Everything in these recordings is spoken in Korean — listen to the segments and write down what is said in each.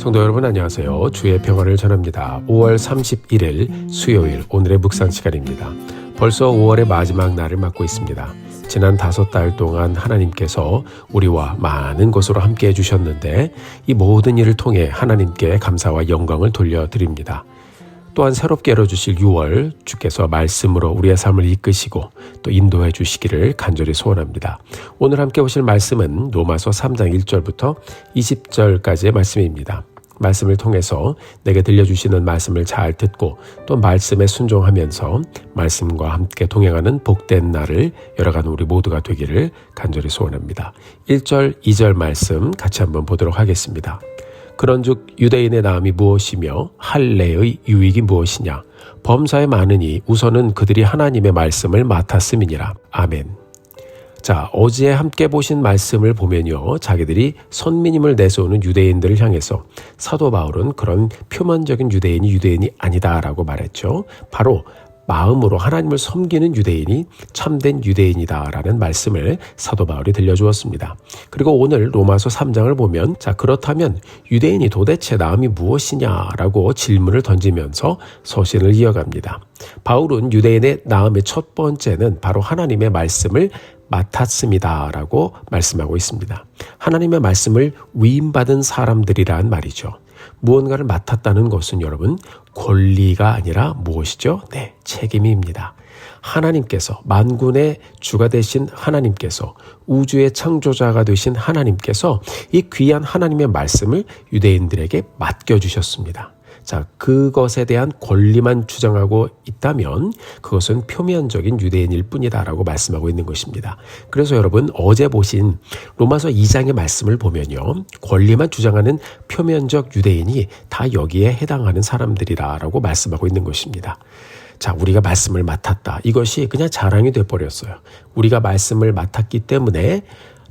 성도 여러분 안녕하세요. 주의 평화를 전합니다. 5월 31일 수요일 오늘의 묵상 시간입니다. 벌써 5월의 마지막 날을 맞고 있습니다. 지난 다섯 달 동안 하나님께서 우리와 많은 것으로 함께 해주셨는데 이 모든 일을 통해 하나님께 감사와 영광을 돌려드립니다. 또한 새롭게 열어주실 6월 주께서 말씀으로 우리의 삶을 이끄시고 또 인도해 주시기를 간절히 소원합니다. 오늘 함께 보실 말씀은 로마서 3장 1절부터 20절까지의 말씀입니다. 말씀을 통해서 내게 들려주시는 말씀을 잘 듣고 또 말씀에 순종하면서 말씀과 함께 동행하는 복된 날을 열어가는 우리 모두가 되기를 간절히 소원합니다. 1절, 2절 말씀 같이 한번 보도록 하겠습니다. 그런즉 유대인의 나음이 무엇이며 할례의 유익이 무엇이냐 범사에 많으니 우선은 그들이 하나님의 말씀을 맡았음이니라 아멘. 자 어제 함께 보신 말씀을 보면요 자기들이 선민임을 내세우는 유대인들을 향해서 사도 바울은 그런 표면적인 유대인이 유대인이 아니다라고 말했죠 바로 마음으로 하나님을 섬기는 유대인이 참된 유대인이다라는 말씀을 사도 바울이 들려주었습니다. 그리고 오늘 로마서 3장을 보면 자 그렇다면 유대인이 도대체 나음이 무엇이냐라고 질문을 던지면서 서신을 이어갑니다. 바울은 유대인의 나음의 첫 번째는 바로 하나님의 말씀을 맡았습니다 라고 말씀하고 있습니다. 하나님의 말씀을 위임받은 사람들이란 말이죠. 무언가를 맡았다는 것은 여러분 권리가 아니라 무엇이죠? 네, 책임입니다. 하나님께서 만군의 주가 되신 하나님께서 우주의 창조자가 되신 하나님께서 이 귀한 하나님의 말씀을 유대인들에게 맡겨 주셨습니다. 자, 그것에 대한 권리만 주장하고 있다면 그것은 표면적인 유대인일 뿐이다라고 말씀하고 있는 것입니다. 그래서 여러분 어제 보신 로마서 2장의 말씀을 보면요. 권리만 주장하는 표면적 유대인이 다 여기에 해당하는 사람들이라라고 말씀하고 있는 것입니다. 자, 우리가 말씀을 맡았다. 이것이 그냥 자랑이 돼 버렸어요. 우리가 말씀을 맡았기 때문에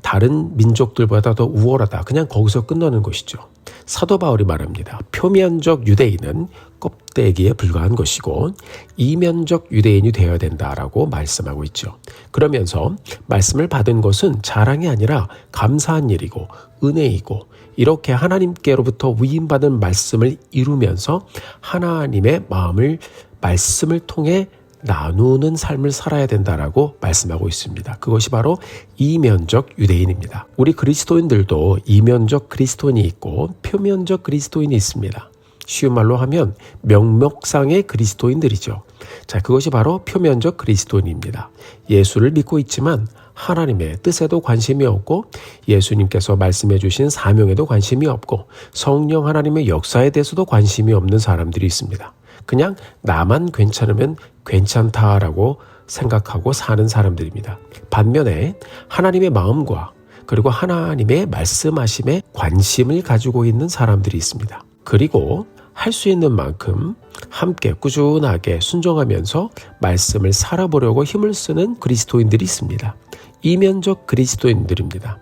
다른 민족들보다 더 우월하다. 그냥 거기서 끝나는 것이죠. 사도 바울이 말합니다. 표면적 유대인은 껍데기에 불과한 것이고 이면적 유대인이 되어야 된다라고 말씀하고 있죠. 그러면서 말씀을 받은 것은 자랑이 아니라 감사한 일이고 은혜이고 이렇게 하나님께로부터 위임받은 말씀을 이루면서 하나님의 마음을 말씀을 통해 나누는 삶을 살아야 된다라고 말씀하고 있습니다. 그것이 바로 이면적 유대인입니다. 우리 그리스도인들도 이면적 그리스도인이 있고 표면적 그리스도인이 있습니다. 쉬운 말로 하면 명목상의 그리스도인들이죠. 자, 그것이 바로 표면적 그리스도인입니다. 예수를 믿고 있지만 하나님의 뜻에도 관심이 없고 예수님께서 말씀해 주신 사명에도 관심이 없고 성령 하나님의 역사에 대해서도 관심이 없는 사람들이 있습니다. 그냥 나만 괜찮으면 괜찮다라고 생각하고 사는 사람들입니다. 반면에 하나님의 마음과 그리고 하나님의 말씀하심에 관심을 가지고 있는 사람들이 있습니다. 그리고 할 수 있는 만큼 함께 꾸준하게 순종하면서 말씀을 살아보려고 힘을 쓰는 그리스도인들이 있습니다. 이면적 그리스도인들입니다.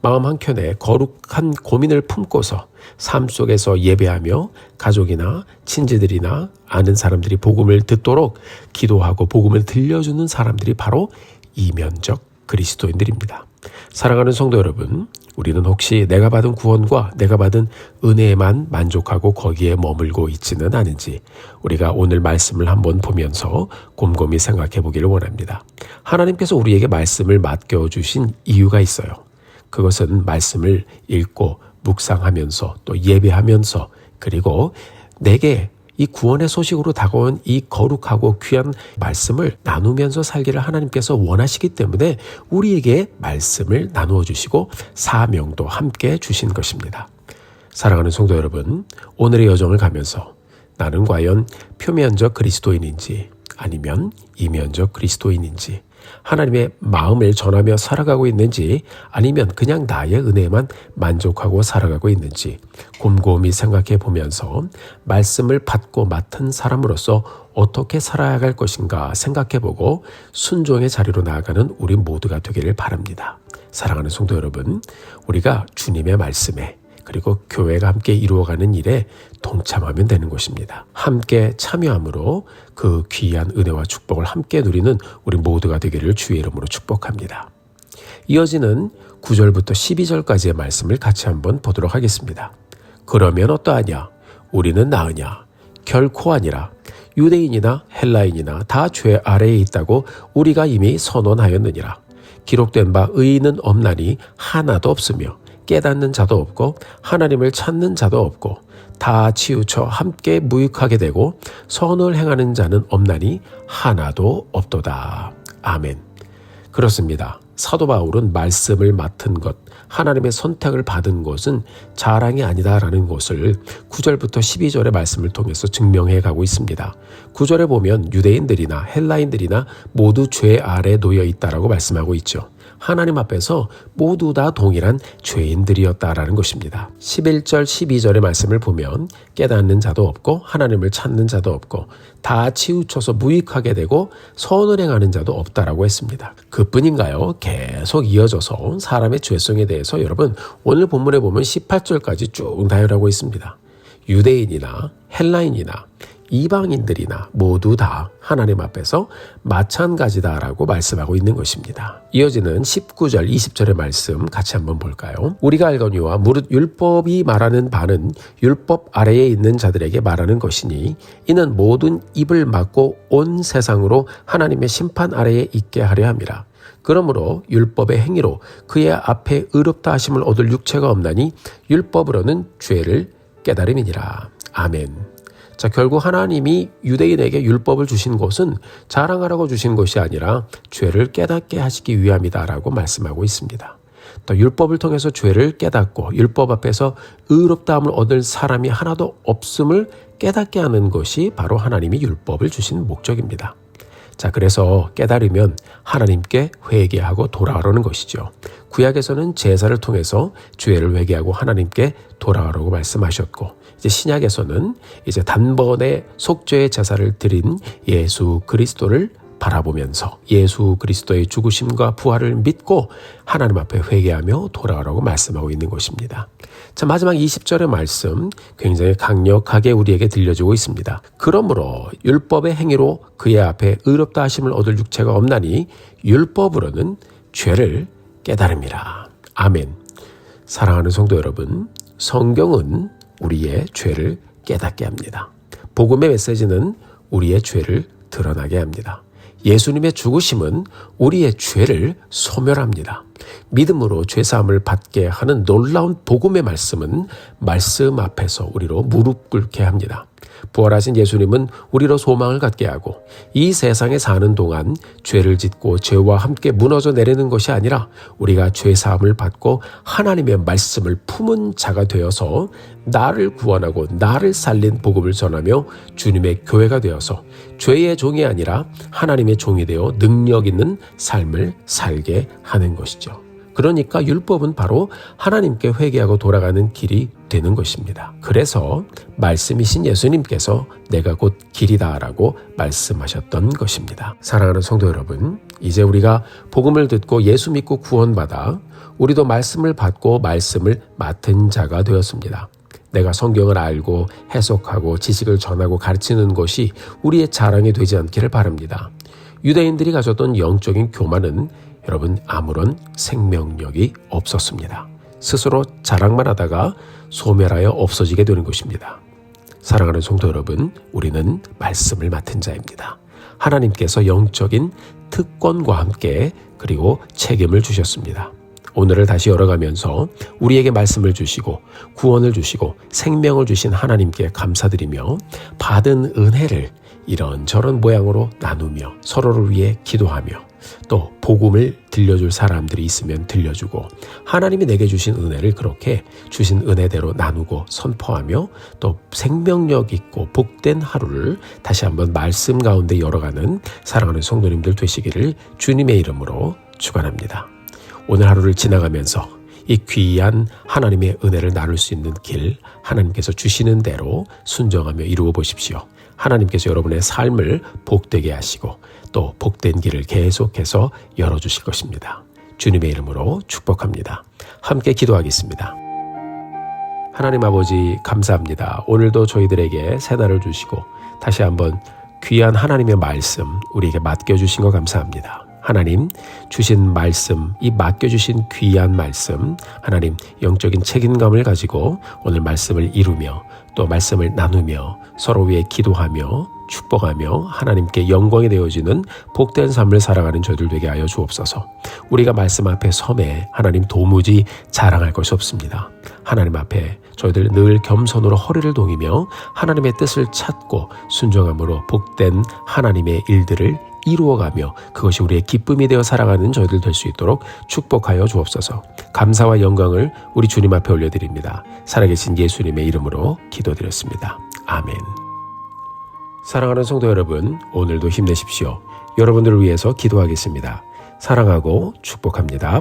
마음 한켠에 거룩한 고민을 품고서 삶 속에서 예배하며 가족이나 친지들이나 아는 사람들이 복음을 듣도록 기도하고 복음을 들려주는 사람들이 바로 이면적 그리스도인들입니다. 사랑하는 성도 여러분, 우리는 혹시 내가 받은 구원과 내가 받은 은혜에만 만족하고 거기에 머물고 있지는 않은지 우리가 오늘 말씀을 한번 보면서 곰곰이 생각해 보기를 원합니다. 하나님께서 우리에게 말씀을 맡겨주신 이유가 있어요. 그것은 말씀을 읽고 묵상하면서 또 예배하면서 그리고 내게 이 구원의 소식으로 다가온 이 거룩하고 귀한 말씀을 나누면서 살기를 하나님께서 원하시기 때문에 우리에게 말씀을 나누어 주시고 사명도 함께 주신 것입니다. 사랑하는 성도 여러분, 오늘의 여정을 가면서 나는 과연 표면적 그리스도인인지 아니면 이면적 그리스도인인지 하나님의 마음을 전하며 살아가고 있는지 아니면 그냥 나의 은혜만 만족하고 살아가고 있는지 곰곰이 생각해 보면서 말씀을 받고 맡은 사람으로서 어떻게 살아야 할 것인가 생각해 보고 순종의 자리로 나아가는 우리 모두가 되기를 바랍니다. 사랑하는 성도 여러분, 우리가 주님의 말씀에 그리고 교회가 함께 이루어가는 일에 동참하면 되는 것입니다. 함께 참여함으로 그 귀한 은혜와 축복을 함께 누리는 우리 모두가 되기를 주의 이름으로 축복합니다. 이어지는 9절부터 12절까지의 말씀을 같이 한번 보도록 하겠습니다. 그러면 어떠하냐? 우리는 나으냐? 결코 아니라 유대인이나 헬라인이나 다 죄 아래에 있다고 우리가 이미 선언하였느니라. 기록된 바 의인은 없나니 하나도 없으며 깨닫는 자도 없고 하나님을 찾는 자도 없고 다 치우쳐 함께 무익하게 되고 선을 행하는 자는 없나니 하나도 없도다. 아멘. 그렇습니다. 사도 바울은 말씀을 맡은 것, 하나님의 선택을 받은 것은 자랑이 아니다라는 것을 9절부터 12절의 말씀을 통해서 증명해 가고 있습니다. 9절에 보면 유대인들이나 헬라인들이나 모두 죄 아래 놓여 있다라고 말씀하고 있죠. 하나님 앞에서 모두 다 동일한 죄인들이었다라는 것입니다. 11절, 12절의 말씀을 보면 깨닫는 자도 없고 하나님을 찾는 자도 없고 다 치우쳐서 무익하게 되고 선을 행하는 자도 없다라고 했습니다. 그뿐인가요? 계속 이어져서 사람의 죄성에 대해서 여러분 오늘 본문에 보면 18절까지 쭉 나열하고 있습니다. 유대인이나 헬라인이나 이방인들이나 모두 다 하나님 앞에서 마찬가지다라고 말씀하고 있는 것입니다. 이어지는 19절, 20절의 말씀 같이 한번 볼까요? 우리가 알거니와 무릇 율법이 말하는 바는 율법 아래에 있는 자들에게 말하는 것이니 이는 모든 입을 막고 온 세상으로 하나님의 심판 아래에 있게 하려 함이라. 그러므로 율법의 행위로 그의 앞에 의롭다 하심을 얻을 육체가 없나니 율법으로는 죄를 깨달음이니라. 아멘. 자, 결국 하나님이 유대인에게 율법을 주신 것은 자랑하라고 주신 것이 아니라 죄를 깨닫게 하시기 위함이다라고 말씀하고 있습니다. 또 율법을 통해서 죄를 깨닫고 율법 앞에서 의롭다함을 얻을 사람이 하나도 없음을 깨닫게 하는 것이 바로 하나님이 율법을 주신 목적입니다. 자, 그래서 깨달으면 하나님께 회개하고 돌아오라는 것이죠. 구약에서는 제사를 통해서 죄를 회개하고 하나님께 돌아오라고 말씀하셨고, 이제 신약에서는 이제 단번에 속죄의 제사를 드린 예수 그리스도를 바라보면서 예수 그리스도의 죽으심과 부활을 믿고 하나님 앞에 회개하며 돌아오라고 말씀하고 있는 것입니다. 자, 마지막 20절의 말씀 굉장히 강력하게 우리에게 들려주고 있습니다. 그러므로 율법의 행위로 그의 앞에 의롭다 하심을 얻을 육체가 없나니 율법으로는 죄를 깨달음이라. 아멘. 사랑하는 성도 여러분, 성경은 우리의 죄를 깨닫게 합니다. 복음의 메시지는 우리의 죄를 드러나게 합니다. 예수님의 죽으심은 우리의 죄를 소멸합니다. 믿음으로 죄사함을 받게 하는 놀라운 복음의 말씀은 말씀 앞에서 우리로 무릎 꿇게 합니다. 부활하신 예수님은 우리로 소망을 갖게 하고 이 세상에 사는 동안 죄를 짓고 죄와 함께 무너져 내리는 것이 아니라 우리가 죄 사함을 받고 하나님의 말씀을 품은 자가 되어서 나를 구원하고 나를 살린 복음을 전하며 주님의 교회가 되어서 죄의 종이 아니라 하나님의 종이 되어 능력 있는 삶을 살게 하는 것이죠. 그러니까 율법은 바로 하나님께 회개하고 돌아가는 길이 되는 것입니다. 그래서 말씀이신 예수님께서 내가 곧 길이다라고 말씀하셨던 것입니다. 사랑하는 성도 여러분, 이제 우리가 복음을 듣고 예수 믿고 구원받아 우리도 말씀을 받고 말씀을 맡은 자가 되었습니다. 내가 성경을 알고 해석하고 지식을 전하고 가르치는 것이 우리의 자랑이 되지 않기를 바랍니다. 유대인들이 가졌던 영적인 교만은 여러분 아무런 생명력이 없었습니다. 스스로 자랑만 하다가 소멸하여 없어지게 되는 것입니다. 사랑하는 성도 여러분, 우리는 말씀을 맡은 자입니다. 하나님께서 영적인 특권과 함께 그리고 책임을 주셨습니다. 오늘을 다시 열어가면서 우리에게 말씀을 주시고 구원을 주시고 생명을 주신 하나님께 감사드리며 받은 은혜를 이런저런 모양으로 나누며 서로를 위해 기도하며 또 복음을 들려줄 사람들이 있으면 들려주고 하나님이 내게 주신 은혜를 그렇게 주신 은혜대로 나누고 선포하며 또 생명력 있고 복된 하루를 다시 한번 말씀 가운데 열어가는 사랑하는 성도님들 되시기를 주님의 이름으로 축원합니다. 오늘 하루를 지나가면서 이 귀한 하나님의 은혜를 나눌 수 있는 길 하나님께서 주시는 대로 순정하며 이루어 보십시오. 하나님께서 여러분의 삶을 복되게 하시고 또 복된 길을 계속해서 열어주실 것입니다. 주님의 이름으로 축복합니다. 함께 기도하겠습니다. 하나님 아버지 감사합니다. 오늘도 저희들에게 새날을 주시고 다시 한번 귀한 하나님의 말씀 우리에게 맡겨주신 것 감사합니다. 하나님 주신 말씀, 이 맡겨주신 귀한 말씀, 하나님 영적인 책임감을 가지고 오늘 말씀을 이루며 또 말씀을 나누며 서로 위해 기도하며 축복하며 하나님께 영광이 되어지는 복된 삶을 살아가는 저희들 되게 하여 주옵소서. 우리가 말씀 앞에 섬에 하나님 도무지 자랑할 것이 없습니다. 하나님 앞에 저희들 늘 겸손으로 허리를 동이며 하나님의 뜻을 찾고 순종함으로 복된 하나님의 일들을 이루어가며 그것이 우리의 기쁨이 되어 살아가는 저희들 될 수 있도록 축복하여 주옵소서. 감사와 영광을 우리 주님 앞에 올려드립니다. 살아계신 예수님의 이름으로 기도드렸습니다. 아멘. 사랑하는 성도 여러분, 오늘도 힘내십시오. 여러분들을 위해서 기도하겠습니다. 사랑하고 축복합니다.